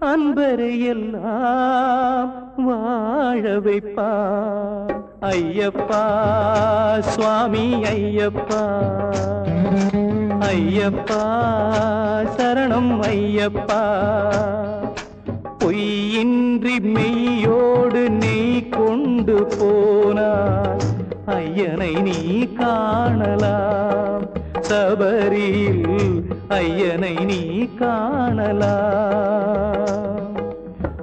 அன்பரை எல்லாம் வாழ வைப்பான் ஐயப்பா சுவாமி ஐயப்பா. ஐயப்பா சரணம் ஐயப்பா. பொய்யின்றி மெய்யோடு நெய் கொண்டு போனாய் ஐயனை நீ காணலாம். சபரியில் ஐயனை நீ காணலாம்.